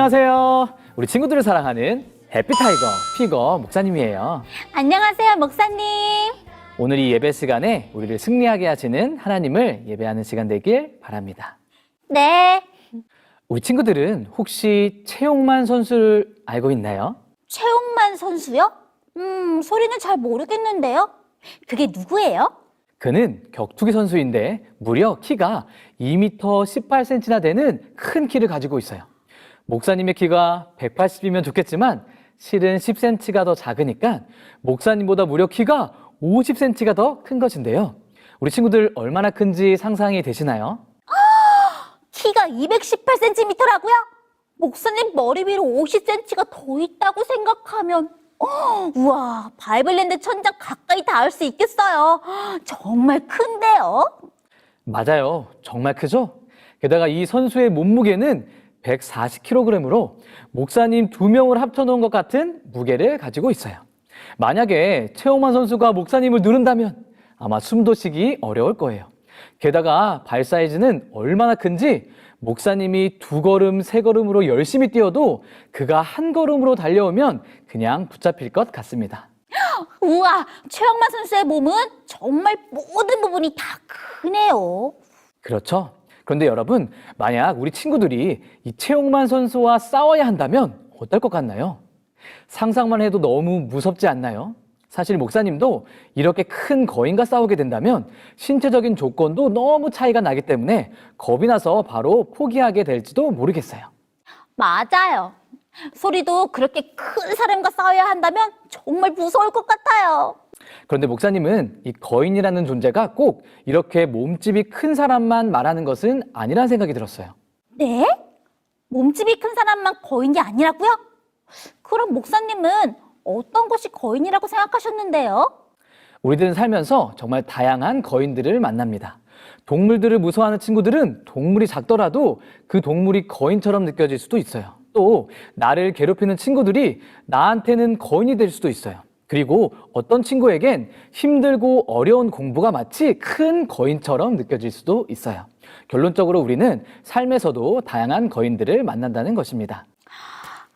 안녕하세요. 우리 친구들을 사랑하는 해피타이거 피거 목사님이에요. 안녕하세요, 목사님. 오늘 이 예배 시간에 우리를 승리하게 하시는 하나님을 예배하는 시간 되길 바랍니다. 네, 우리 친구들은 혹시 최용만 선수를 알고 있나요? 최용만 선수요? 음, 소리는 잘 모르겠는데요. 그게 누구예요? 그는 격투기 선수인데 무려 키가 2m 18cm나 되는 큰 키를 가지고 있어요. 목사님의 키가 180이면 좋겠지만 실은 10cm가 더 작으니까 목사님보다 무려 키가 50cm가 더 큰 것인데요. 우리 친구들 얼마나 큰지 상상이 되시나요? 키가 218cm라고요? 목사님 머리 위로 50cm가 더 있다고 생각하면 어, 우와, 바이블랜드 천장 가까이 닿을 수 있겠어요. 정말 큰데요? 맞아요. 정말 크죠? 게다가 이 선수의 몸무게는 140kg으로 목사님 두 명을 합쳐놓은 것 같은 무게를 가지고 있어요. 만약에 최홍만 선수가 목사님을 누른다면 아마 숨도 쉬기 어려울 거예요. 게다가 발 사이즈는 얼마나 큰지 목사님이 두 걸음, 세 걸음으로 열심히 뛰어도 그가 한 걸음으로 달려오면 그냥 붙잡힐 것 같습니다. 우와, 최영만 선수의 몸은 정말 모든 부분이 다 크네요. 그렇죠. 그런데 여러분, 만약 우리 친구들이 이 최용만 선수와 싸워야 한다면 어떨 것 같나요? 상상만 해도 너무 무섭지 않나요? 사실 목사님도 이렇게 큰 거인과 싸우게 된다면 신체적인 조건도 너무 차이가 나기 때문에 겁이 나서 바로 포기하게 될지도 모르겠어요. 맞아요. 소리도 그렇게 큰 사람과 싸워야 한다면 정말 무서울 것 같아요. 그런데 목사님은 이 거인이라는 존재가 꼭 이렇게 몸집이 큰 사람만 말하는 것은 아니라는 생각이 들었어요. 네? 몸집이 큰 사람만 거인이 아니라고요? 그럼 목사님은 어떤 것이 거인이라고 생각하셨는데요? 우리들은 살면서 정말 다양한 거인들을 만납니다. 동물들을 무서워하는 친구들은 동물이 작더라도 그 동물이 거인처럼 느껴질 수도 있어요. 또 나를 괴롭히는 친구들이 나한테는 거인이 될 수도 있어요. 그리고 어떤 친구에겐 힘들고 어려운 공부가 마치 큰 거인처럼 느껴질 수도 있어요. 결론적으로 우리는 삶에서도 다양한 거인들을 만난다는 것입니다.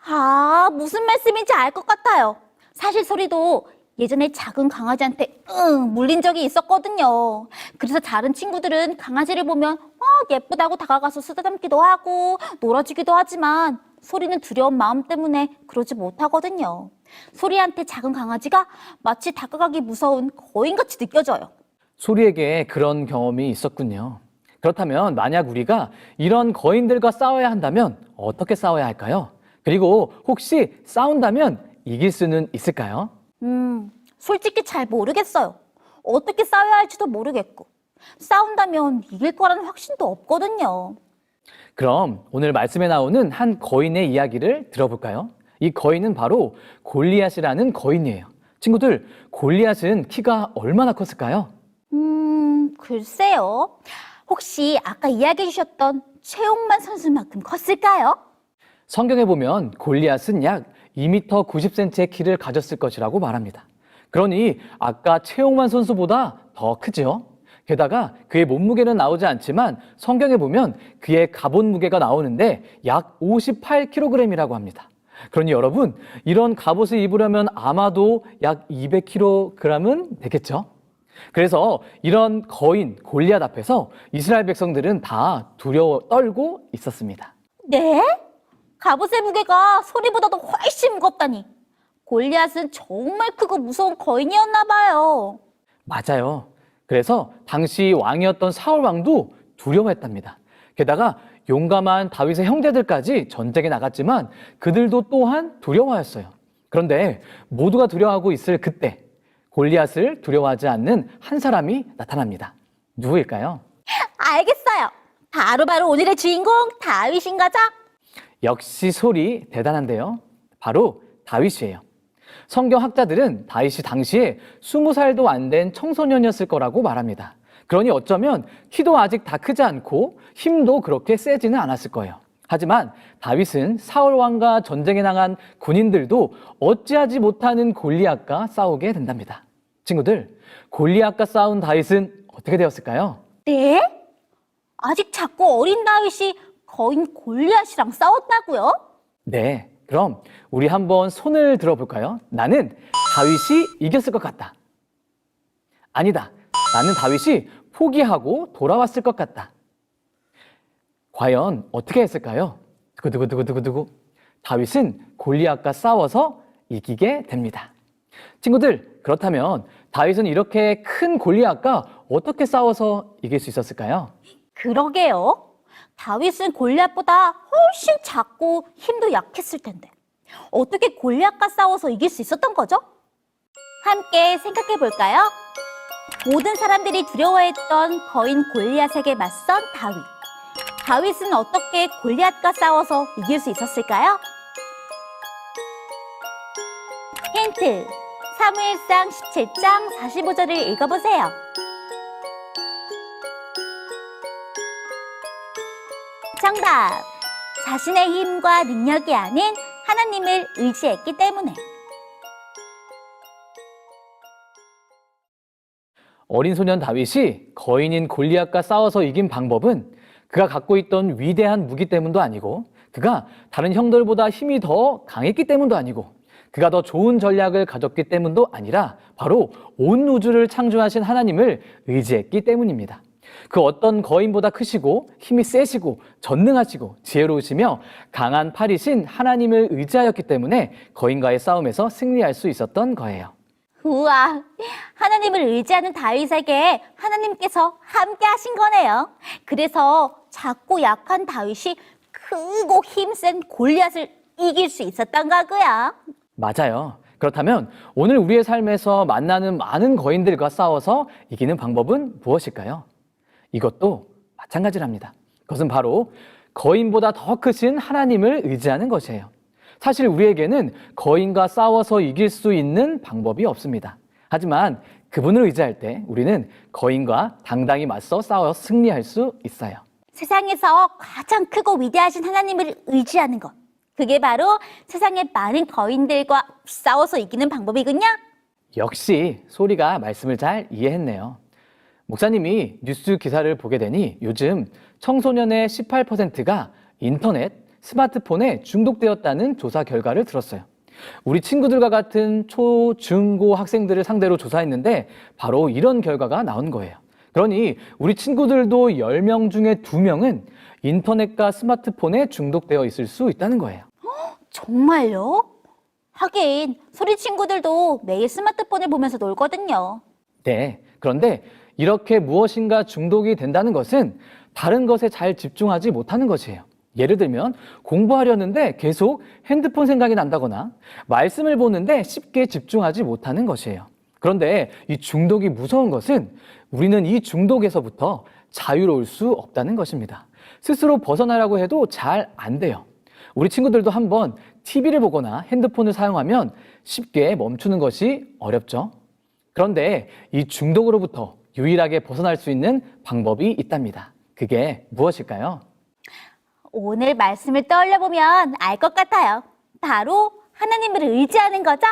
아, 무슨 말씀인지 알 것 같아요. 사실 소리도 예전에 작은 강아지한테 응 물린 적이 있었거든요. 그래서 다른 친구들은 강아지를 보면 어, 예쁘다고 다가가서 쓰다듬기도 하고 놀아주기도 하지만 소리는 두려운 마음 때문에 그러지 못하거든요. 소리한테 작은 강아지가 마치 다가가기 무서운 거인같이 느껴져요. 소리에게 그런 경험이 있었군요. 그렇다면 만약 우리가 이런 거인들과 싸워야 한다면 어떻게 싸워야 할까요? 그리고 혹시 싸운다면 이길 수는 있을까요? 음, 솔직히 잘 모르겠어요. 어떻게 싸워야 할지도 모르겠고. 싸운다면 이길 거라는 확신도 없거든요. 그럼 오늘 말씀에 나오는 한 거인의 이야기를 들어볼까요? 이 거인은 바로 골리앗이라는 거인이에요. 친구들, 골리앗은 키가 얼마나 컸을까요? 음, 글쎄요. 혹시 아까 이야기해 주셨던 최용만 선수만큼 컸을까요? 성경에 보면 골리앗은 약 2m 90cm의 키를 가졌을 것이라고 말합니다. 그러니 아까 최용만 선수보다 더 크지요? 게다가 그의 몸무게는 나오지 않지만 성경에 보면 그의 갑옷 무게가 나오는데 약 58kg이라고 합니다. 그러니 여러분, 이런 갑옷을 입으려면 아마도 약 200kg은 되겠죠? 그래서 이런 거인 골리앗 앞에서 이스라엘 백성들은 다 두려워 떨고 있었습니다. 네? 갑옷의 무게가 소리보다도 훨씬 무겁다니. 골리앗은 정말 크고 무서운 거인이었나 봐요. 맞아요. 그래서 당시 왕이었던 사울 왕도 두려워했답니다. 게다가 용감한 다윗의 형제들까지 전쟁에 나갔지만 그들도 또한 두려워했어요. 그런데 모두가 두려워하고 있을 그때 골리앗을 두려워하지 않는 한 사람이 나타납니다. 누구일까요? 알겠어요. 바로바로 오늘의 주인공 다윗인 거죠? 역시 소리 대단한데요. 바로 다윗이에요. 성경 학자들은 다윗이 당시에 20살도 안 된 청소년이었을 거라고 말합니다. 그러니 어쩌면 키도 아직 다 크지 않고 힘도 그렇게 세지는 않았을 거예요. 하지만 다윗은 사울 왕과 전쟁에 나간 군인들도 어찌하지 못하는 골리앗과 싸우게 된답니다. 친구들, 골리앗과 싸운 다윗은 어떻게 되었을까요? 네? 아직 작고 어린 다윗이 거인 골리앗이랑 싸웠다고요? 네, 그럼 우리 한번 손을 들어볼까요? 나는 다윗이 이겼을 것 같다. 아니다. 나는 다윗이 포기하고 돌아왔을 것 같다. 과연 어떻게 했을까요? 두구두구두구두구두구. 다윗은 골리앗과 싸워서 이기게 됩니다. 친구들, 그렇다면 다윗은 이렇게 큰 골리앗과 어떻게 싸워서 이길 수 있었을까요? 그러게요. 다윗은 골리앗보다 훨씬 작고 힘도 약했을 텐데 어떻게 골리앗과 싸워서 이길 수 있었던 거죠? 함께 생각해 볼까요? 모든 사람들이 두려워했던 거인 골리앗에게 맞선 다윗. 다윗은 어떻게 골리앗과 싸워서 이길 수 있었을까요? 힌트. 사무엘상 17장 45절을 읽어보세요. 정답. 자신의 힘과 능력이 아닌 하나님을 의지했기 때문에. 어린 소년 다윗이 거인인 골리앗과 싸워서 이긴 방법은 그가 갖고 있던 위대한 무기 때문도 아니고 그가 다른 형들보다 힘이 더 강했기 때문도 아니고 그가 더 좋은 전략을 가졌기 때문도 아니라 바로 온 우주를 창조하신 하나님을 의지했기 때문입니다. 그 어떤 거인보다 크시고 힘이 세시고 전능하시고 지혜로우시며 강한 팔이신 하나님을 의지하였기 때문에 거인과의 싸움에서 승리할 수 있었던 거예요. 우와, 하나님을 의지하는 다윗에게 하나님께서 함께 하신 거네요. 그래서 작고 약한 다윗이 크고 힘센 골리앗을 이길 수 있었던 거고요. 맞아요. 그렇다면 오늘 우리의 삶에서 만나는 많은 거인들과 싸워서 이기는 방법은 무엇일까요? 이것도 마찬가지랍니다. 그것은 바로 거인보다 더 크신 하나님을 의지하는 것이에요. 사실 우리에게는 거인과 싸워서 이길 수 있는 방법이 없습니다. 하지만 그분을 의지할 때 우리는 거인과 당당히 맞서 싸워 승리할 수 있어요. 세상에서 가장 크고 위대하신 하나님을 의지하는 것. 그게 바로 세상의 많은 거인들과 싸워서 이기는 방법이군요. 역시 소리가 말씀을 잘 이해했네요. 목사님이 뉴스 기사를 보게 되니 요즘 청소년의 18%가 인터넷, 스마트폰에 중독되었다는 조사 결과를 들었어요. 우리 친구들과 같은 초, 중, 고 학생들을 상대로 조사했는데 바로 이런 결과가 나온 거예요. 그러니 우리 친구들도 10명 중에 2명은 인터넷과 스마트폰에 중독되어 있을 수 있다는 거예요. 정말요? 하긴 소리 친구들도 매일 스마트폰을 보면서 놀거든요. 네. 그런데 이렇게 무엇인가 중독이 된다는 것은 다른 것에 잘 집중하지 못하는 것이에요. 예를 들면 공부하려는데 계속 핸드폰 생각이 난다거나 말씀을 보는데 쉽게 집중하지 못하는 것이에요. 그런데 이 중독이 무서운 것은 우리는 이 중독에서부터 자유로울 수 없다는 것입니다. 스스로 벗어나라고 해도 잘 안 돼요. 우리 친구들도 한번 TV를 보거나 핸드폰을 사용하면 쉽게 멈추는 것이 어렵죠. 그런데 이 중독으로부터 유일하게 벗어날 수 있는 방법이 있답니다. 그게 무엇일까요? 오늘 말씀을 떠올려 보면 알 것 같아요. 바로 하나님을 의지하는 거죠?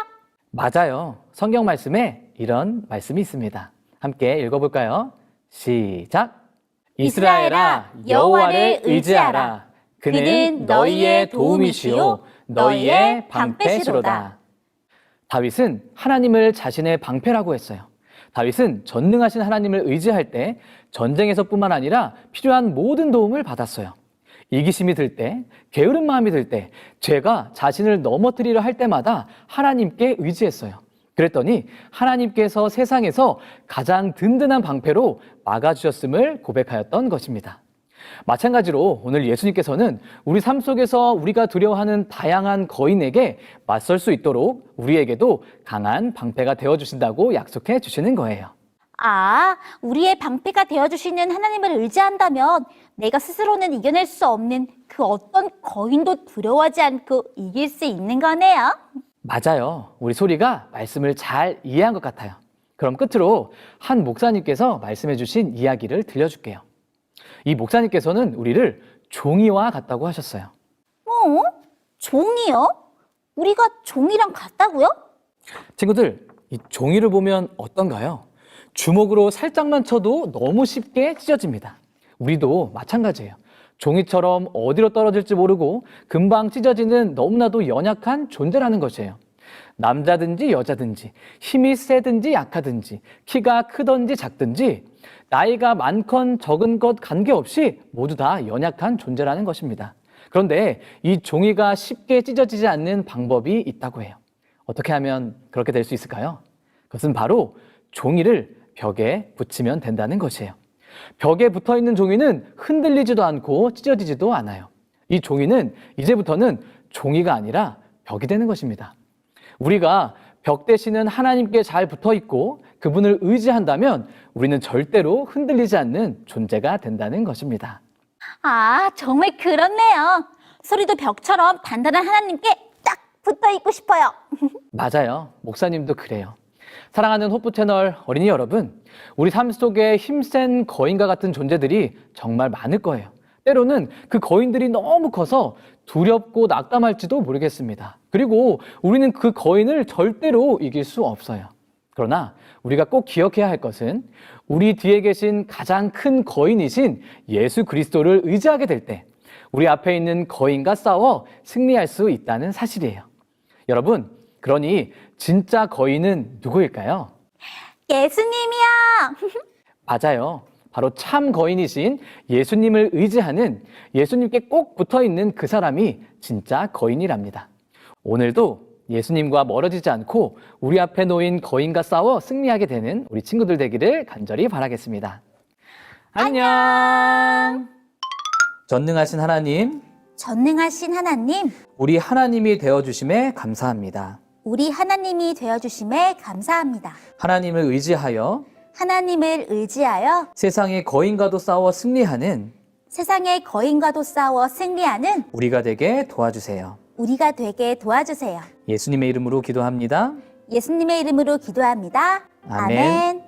맞아요. 성경 말씀에 이런 말씀이 있습니다. 함께 읽어볼까요? 시작. 이스라엘아, 여호와를 의지하라. 그는 너희의 도움이시요, 너희의 방패시로다. 다윗은 하나님을 자신의 방패라고 했어요. 다윗은 전능하신 하나님을 의지할 때 전쟁에서뿐만 아니라 필요한 모든 도움을 받았어요. 이기심이 들 때, 게으른 마음이 들 때, 죄가 자신을 넘어뜨리려 할 때마다 하나님께 의지했어요. 그랬더니 하나님께서 세상에서 가장 든든한 방패로 막아주셨음을 고백하였던 것입니다. 마찬가지로 오늘 예수님께서는 우리 삶 속에서 우리가 두려워하는 다양한 거인에게 맞설 수 있도록 우리에게도 강한 방패가 되어 주신다고 약속해 주시는 거예요. 아, 우리의 방패가 되어주시는 하나님을 의지한다면 내가 스스로는 이겨낼 수 없는 그 어떤 거인도 두려워하지 않고 이길 수 있는 거네요. 맞아요. 우리 소리가 말씀을 잘 이해한 것 같아요. 그럼 끝으로 한 목사님께서 말씀해 주신 이야기를 들려줄게요. 이 목사님께서는 우리를 종이와 같다고 하셨어요. 뭐? 종이요? 우리가 종이랑 같다고요? 친구들, 이 종이를 보면 어떤가요? 주먹으로 살짝만 쳐도 너무 쉽게 찢어집니다. 우리도 마찬가지예요. 종이처럼 어디로 떨어질지 모르고 금방 찢어지는 너무나도 연약한 존재라는 것이에요. 남자든지 여자든지 힘이 세든지 약하든지 키가 크든지 작든지 나이가 많건 적은 것 관계없이 모두 다 연약한 존재라는 것입니다. 그런데 이 종이가 쉽게 찢어지지 않는 방법이 있다고 해요. 어떻게 하면 그렇게 될 수 있을까요? 그것은 바로 종이를 벽에 붙이면 된다는 것이에요. 벽에 붙어 있는 종이는 흔들리지도 않고 찢어지지도 않아요. 이 종이는 이제부터는 종이가 아니라 벽이 되는 것입니다. 우리가 벽 대신은 하나님께 잘 붙어 있고 그분을 의지한다면 우리는 절대로 흔들리지 않는 존재가 된다는 것입니다. 아, 정말 그렇네요. 소리도 벽처럼 단단한 하나님께 딱 붙어 있고 싶어요. 맞아요. 목사님도 그래요. 사랑하는 호프 채널 어린이 여러분, 우리 삶 속에 힘센 거인과 같은 존재들이 정말 많을 거예요. 때로는 그 거인들이 너무 커서 두렵고 낙담할지도 모르겠습니다. 그리고 우리는 그 거인을 절대로 이길 수 없어요. 그러나 우리가 꼭 기억해야 할 것은 우리 뒤에 계신 가장 큰 거인이신 예수 그리스도를 의지하게 될 때 우리 앞에 있는 거인과 싸워 승리할 수 있다는 사실이에요. 여러분, 그러니 진짜 거인은 누구일까요? 예수님이요. 맞아요. 바로 참 거인이신 예수님을 의지하는 예수님께 꼭 붙어 있는 그 사람이 진짜 거인이랍니다. 오늘도 예수님과 멀어지지 않고 우리 앞에 놓인 거인과 싸워 승리하게 되는 우리 친구들 되기를 간절히 바라겠습니다. 안녕! 전능하신 하나님, 전능하신 하나님, 우리 하나님이 되어주심에 감사합니다. 우리 하나님이 되어주심에 감사합니다. 하나님을 의지하여 하나님을 의지하여 세상의 거인과도 싸워 승리하는 세상의 거인과도 싸워 승리하는 우리가 되게 도와주세요. 우리가 되게 도와주세요. 예수님의 이름으로 기도합니다. 예수님의 이름으로 기도합니다. 아멘. 아멘.